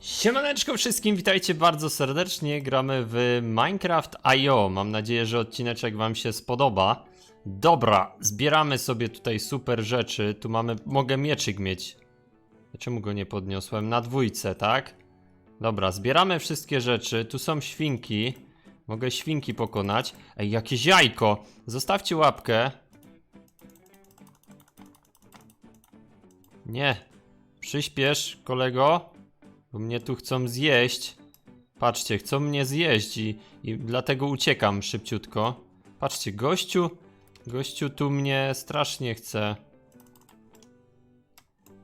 Siemaneczko wszystkim, witajcie bardzo serdecznie. Gramy w Minecraft IO. Mam nadzieję, że odcineczek wam się spodoba. Dobra, zbieramy sobie tutaj super rzeczy. Tu mamy, mogę mieczyk mieć. Czemu go nie podniosłem? Na dwójce, tak? Dobra, zbieramy wszystkie rzeczy. Tu są świnki. Mogę świnki pokonać. Ej, jakieś jajko. Zostawcie łapkę. Nie. Przyspiesz, kolego. Bo mnie tu chcą zjeść. Patrzcie, chcą mnie zjeść i, i dlatego uciekam szybciutko. Patrzcie, gościu, gościu tu mnie strasznie chce.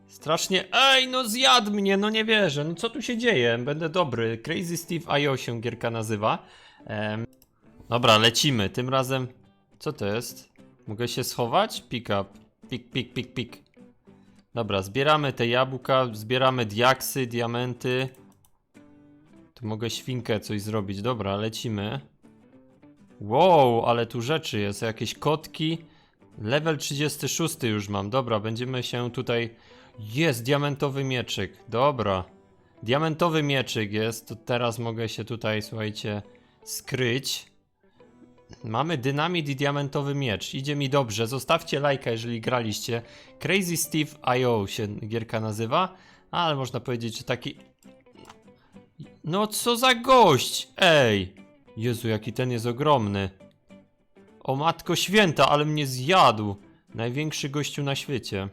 Strasznie, ej, no zjadł mnie, no nie wierzę, no co tu się dzieje? Będę dobry. Crazy Steve IO się gierka nazywa. Em, dobra, lecimy, tym razem, co to jest? Mogę się schować? Pick up, pik, pik, pik, pik. Dobra, zbieramy te jabłka, zbieramy diaksy, diamenty. Tu mogę świnkę coś zrobić. Dobra, lecimy. Wow, ale tu rzeczy jest, jakieś kotki. Level 36 już mam. Dobra, będziemy się tutaj... Jest diamentowy mieczyk. Dobra. Diamentowy mieczyk jest, to teraz mogę się tutaj, słuchajcie, skryć. Mamy dynamit i diamentowy miecz. Idzie mi dobrze. Zostawcie lajka, jeżeli graliście. Crazy Steve IO się gierka nazywa, ale można powiedzieć, że taki. No co za gość! Ej! Jezu, jaki ten jest ogromny. O matko święta, ale mnie zjadł. Największy gościu na świecie.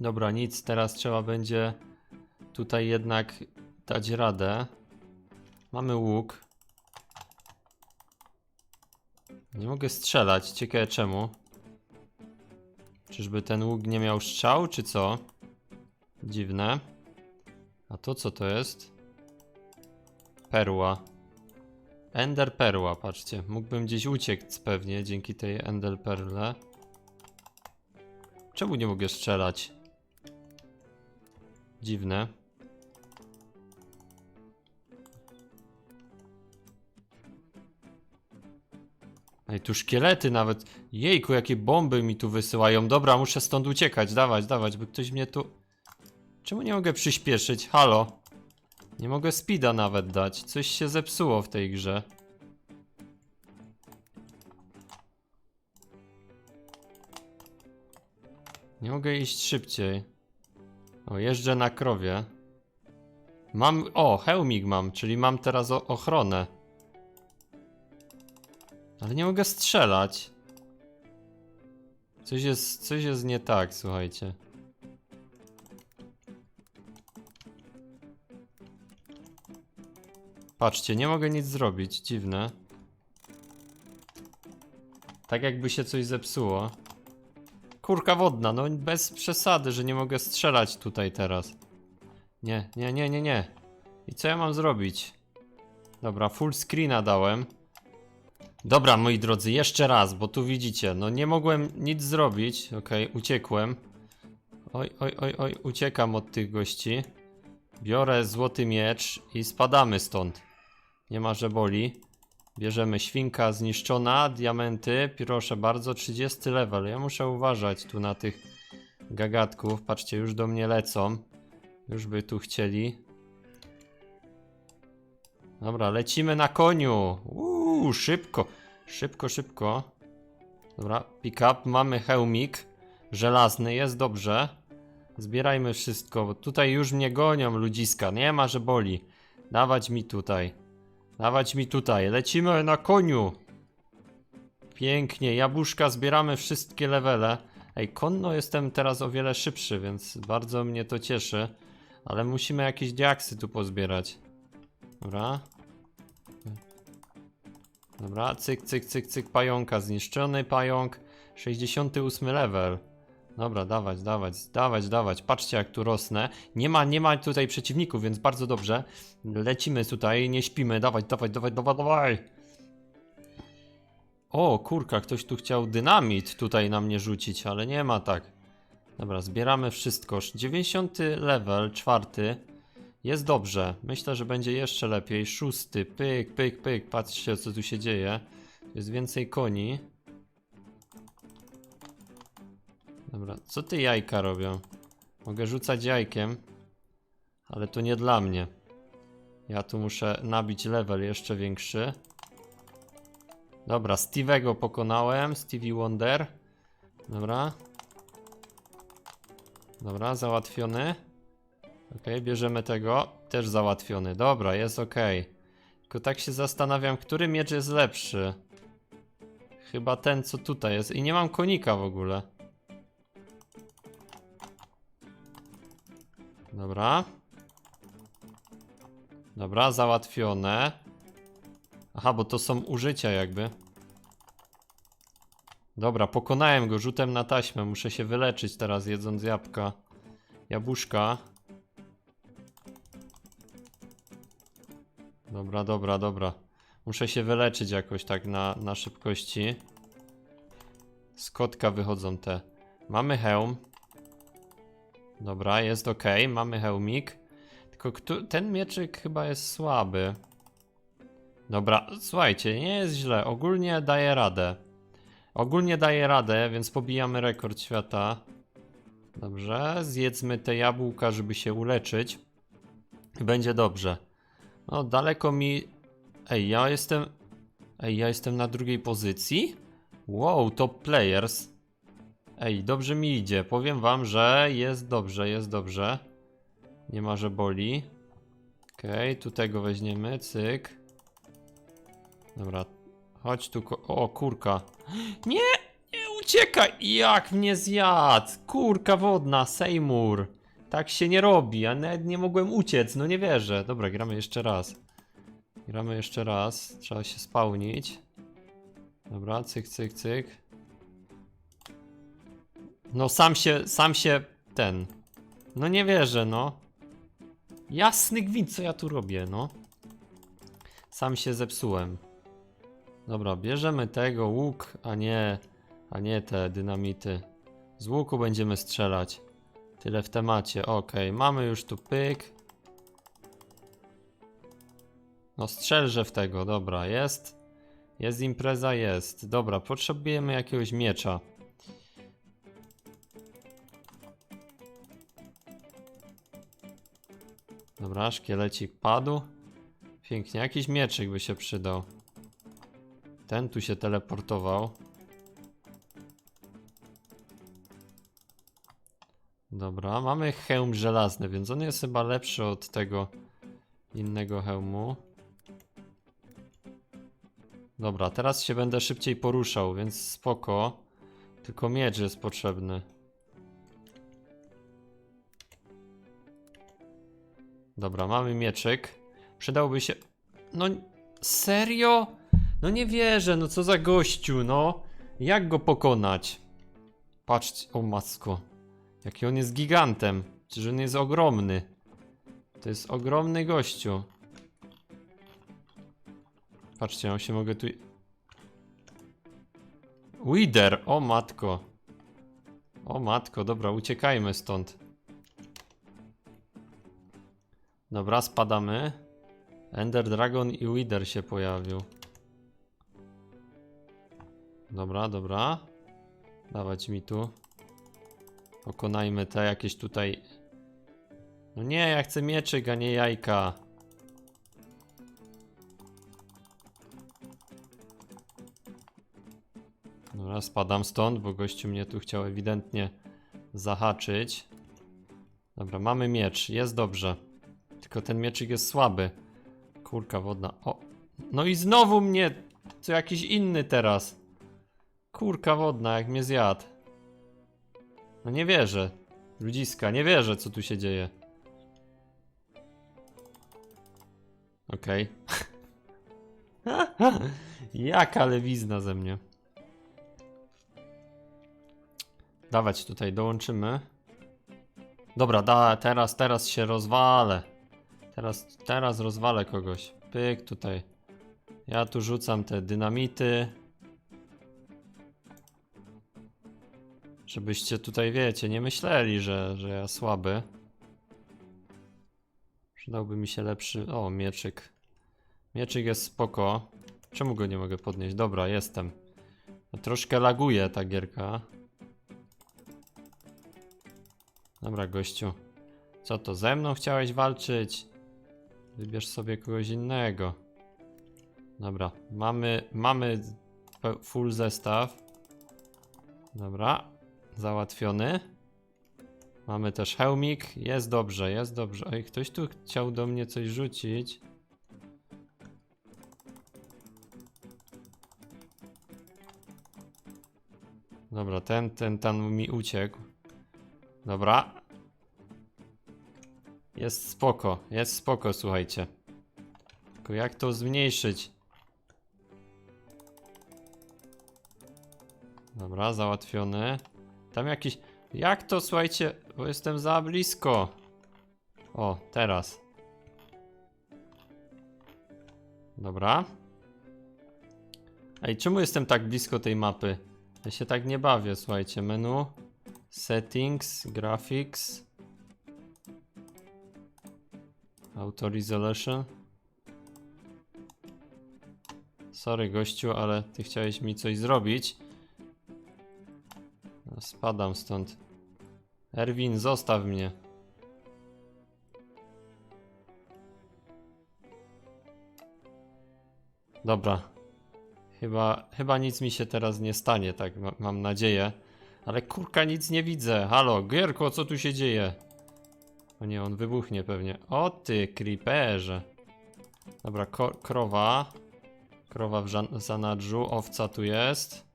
Dobra, nic, teraz trzeba będzie tutaj jednak dać radę. Mamy łuk. Nie mogę strzelać, ciekawe czemu. Czyżby ten łuk nie miał strzał, czy co? Dziwne. A to co to jest? Perła. Ender perła, patrzcie. Mógłbym gdzieś uciec pewnie dzięki tej Ender perle. Czemu nie mogę strzelać? Dziwne. Ej, tu szkielety nawet. Jejku, jakie bomby mi tu wysyłają. Dobra, muszę stąd uciekać. Dawać, dawać, by ktoś mnie tu... Czemu nie mogę przyspieszyć? Halo? Nie mogę speeda nawet dać. Coś się zepsuło w tej grze. Nie mogę iść szybciej. O, jeżdżę na krowie. Mam... O, hełmik mam, czyli mam teraz ochronę. Ale nie mogę strzelać. Coś jest, coś jest nie tak, słuchajcie. Patrzcie, nie mogę nic zrobić, dziwne. Tak jakby się coś zepsuło. Kurka wodna, no bez przesady, że nie mogę strzelać tutaj teraz. Nie, nie, nie, nie, nie. I co ja mam zrobić? Dobra, full screena dałem. Dobra, moi drodzy, jeszcze raz, bo tu widzicie, no nie mogłem nic zrobić. Okej, uciekłem. Oj, oj, oj, oj, uciekam od tych gości. Biorę złoty miecz i spadamy stąd. Nie ma, że boli. Bierzemy świnka zniszczona, diamenty, proszę bardzo, 30 level. Ja muszę uważać tu na tych gagatków. Patrzcie, już do mnie lecą. Już by tu chcieli. Dobra, lecimy na koniu. Uuu, szybko. Szybko, szybko. Dobra, pick up. Mamy hełmik. Żelazny, jest dobrze. Zbierajmy wszystko, bo tutaj już mnie gonią ludziska. Nie ma, że boli. Dawać mi tutaj. Dawać mi tutaj. Lecimy na koniu. Pięknie. Jabłuszka, zbieramy wszystkie levele. Ej, konno jestem teraz o wiele szybszy, więc bardzo mnie to cieszy. Ale musimy jakieś diaksy tu pozbierać. Dobra. Dobra, cyk, cyk, cyk, cyk, pająka, zniszczony pająk, 68 level. Dobra, dawać, dawać, dawać, dawać. Patrzcie jak tu rosnę. Nie ma, nie ma tutaj przeciwników, więc bardzo dobrze. Lecimy tutaj, nie śpimy, dawać, dawać, dawać, dawać, dawaj. O, kurka, ktoś tu chciał dynamit tutaj na mnie rzucić, ale nie ma tak. Dobra, zbieramy wszystko. 90 level, czwarty. Jest dobrze. Myślę, że będzie jeszcze lepiej. Szósty, pyk, pyk, pyk. Patrzcie, co tu się dzieje. Jest więcej koni. Dobra, co te jajka robią? Mogę rzucać jajkiem, ale to nie dla mnie. Ja tu muszę nabić level jeszcze większy. Dobra, Stevego pokonałem. Stevie Wonder. Dobra. Dobra, załatwiony. Ok, bierzemy tego. Też załatwiony. Dobra, jest ok. Tylko tak się zastanawiam, który miecz jest lepszy. Chyba ten, co tutaj jest. I nie mam konika w ogóle. Dobra. Dobra, załatwione. Aha, bo to są użycia jakby. Dobra, pokonałem go rzutem na taśmę. Muszę się wyleczyć teraz jedząc jabłka. Jabłuszka. Dobra, dobra, dobra. Muszę się wyleczyć jakoś tak na, na szybkości. Z kotka wychodzą te. Mamy hełm. Dobra, jest ok. Mamy hełmik. Tylko ten mieczyk chyba jest słaby. Dobra, słuchajcie, nie jest źle. Ogólnie daje radę. Ogólnie daje radę, więc pobijamy rekord świata. Dobrze, zjedzmy te jabłka, żeby się uleczyć. Będzie dobrze. No, daleko mi. Ej, ja jestem. Ej, ja jestem na drugiej pozycji? Wow, top players. Ej, dobrze mi idzie. Powiem wam, że jest dobrze, jest dobrze. Nie ma, że boli. Okej, tu tego weźmiemy, cyk. Dobra, chodź tu. O, kurka. Nie, nie uciekaj! Jak mnie zjadł! Kurka wodna, Seymour. Tak się nie robi, a nawet nie mogłem uciec, no nie wierzę. Dobra, gramy jeszcze raz. Gramy jeszcze raz, trzeba się spełnić. Dobra, cyk, cyk, cyk. No sam się, sam się ten. No nie wierzę, no. Jasny gwint, co ja tu robię, no. Sam się zepsułem. Dobra, bierzemy tego łuk, a nie, a nie te dynamity. Z łuku będziemy strzelać. Tyle w temacie. Okej, mamy już tu pyk. No strzelże w tego, dobra, jest. Jest impreza, jest. Dobra, potrzebujemy jakiegoś miecza. Dobra, szkielecik padł. Pięknie, jakiś mieczyk by się przydał. Ten tu się teleportował. Dobra, mamy hełm żelazny, więc on jest chyba lepszy od tego innego hełmu. Dobra, teraz się będę szybciej poruszał, więc spoko. Tylko miecz jest potrzebny. Dobra, mamy mieczyk. Przydałby się. No, serio? No nie wierzę, no co za gościu, no. Jak go pokonać? Patrzcie, o masko. Jaki on jest gigantem. Przecież on jest ogromny. To jest ogromny gościu. Patrzcie, ja się mogę tu... Wither, o matko. O matko, dobra, uciekajmy stąd. Dobra, spadamy. Ender Dragon i Wither się pojawił. Dobra, dobra. Dawać mi tu. Pokonajmy te jakieś tutaj. No nie, ja chcę mieczyk, a nie jajka. Dobra, spadam stąd, bo gościu mnie tu chciał ewidentnie zahaczyć. Dobra, mamy miecz, jest dobrze. Tylko ten mieczyk jest słaby. Kurka wodna. O! No i znowu mnie! Co jakiś inny teraz. Kurka wodna, jak mnie zjadł. No nie wierzę. Ludziska, nie wierzę, co tu się dzieje. Okej. Jaka lewizna ze mnie. Dawać tutaj, dołączymy. Dobra, da, teraz, teraz się rozwalę. Teraz, teraz rozwalę kogoś. Pyk tutaj. Ja tu rzucam te dynamity. Żebyście tutaj, wiecie, nie myśleli, że, że ja słaby. Przydałby mi się lepszy... O, mieczyk. Mieczyk jest spoko. Czemu go nie mogę podnieść? Dobra, jestem. No, troszkę laguje ta gierka. Dobra, gościu. Co to, ze mną chciałeś walczyć? Wybierz sobie kogoś innego. Dobra, mamy, mamy full zestaw. Dobra, załatwiony. Mamy też hełmik, jest dobrze, jest dobrze. Oj, ktoś tu chciał do mnie coś rzucić. Dobra, ten, ten tam mi uciekł. Dobra. Jest spoko, jest spoko, słuchajcie. Tylko jak to zmniejszyć? Dobra, załatwiony. Tam jakiś... Jak to, słuchajcie? Bo jestem za blisko. O, teraz. Dobra. Ej, czemu jestem tak blisko tej mapy? Ja się tak nie bawię, słuchajcie. Menu, settings, graphics, auto resolution. Sorry gościu, ale ty chciałeś mi coś zrobić. Spadam stąd. Erwin, zostaw mnie. Dobra. Chyba, chyba nic mi się teraz nie stanie, tak ma, mam nadzieję. Ale kurka, nic nie widzę. Halo, Gierko, co tu się dzieje? O nie, on wybuchnie pewnie. O ty, creeperze. Dobra, krowa. Krowa w zanadrzu, owca tu jest.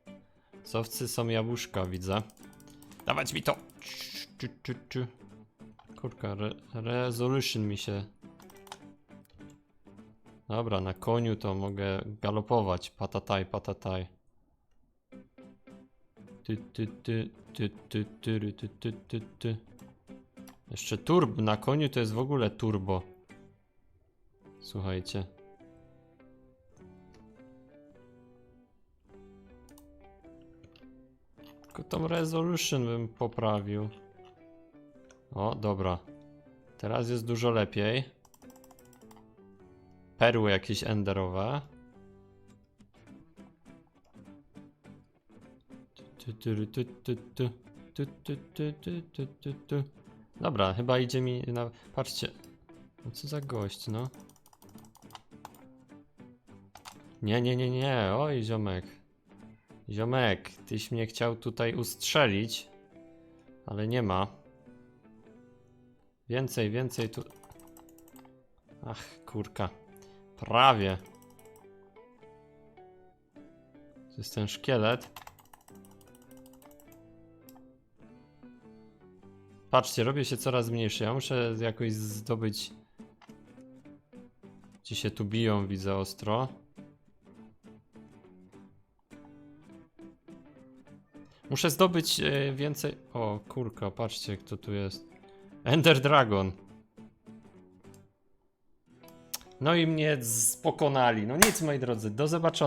Z owcy są jabłuszka, widzę. Dawać mi to! Kurka, re resolution mi się... Dobra, na koniu to mogę galopować. Patataj, patataj. Ty, ty, ty, ty, ty, ty, ty, ty, ty, ty. Jeszcze turbo. Na koniu to jest w ogóle turbo. Słuchajcie. Tylko tą resolution bym poprawił. O, dobra. Teraz jest dużo lepiej. Perły jakieś enderowe. Dobra, chyba idzie mi na... Patrzcie. No co za gość, no. Nie, nie, nie, nie. Oj, ziomek. Ziomek, tyś mnie chciał tutaj ustrzelić. Ale nie ma. Więcej, więcej tu... Ach, kurka. Prawie. To jest ten szkielet. Patrzcie, robię się coraz mniejszy. Ja muszę jakoś zdobyć... Ci się tu biją, widzę ostro. Muszę zdobyć e, więcej... O, kurka, patrzcie, kto tu jest. Ender Dragon. No i mnie pokonali. No nic, moi drodzy, do zobaczenia.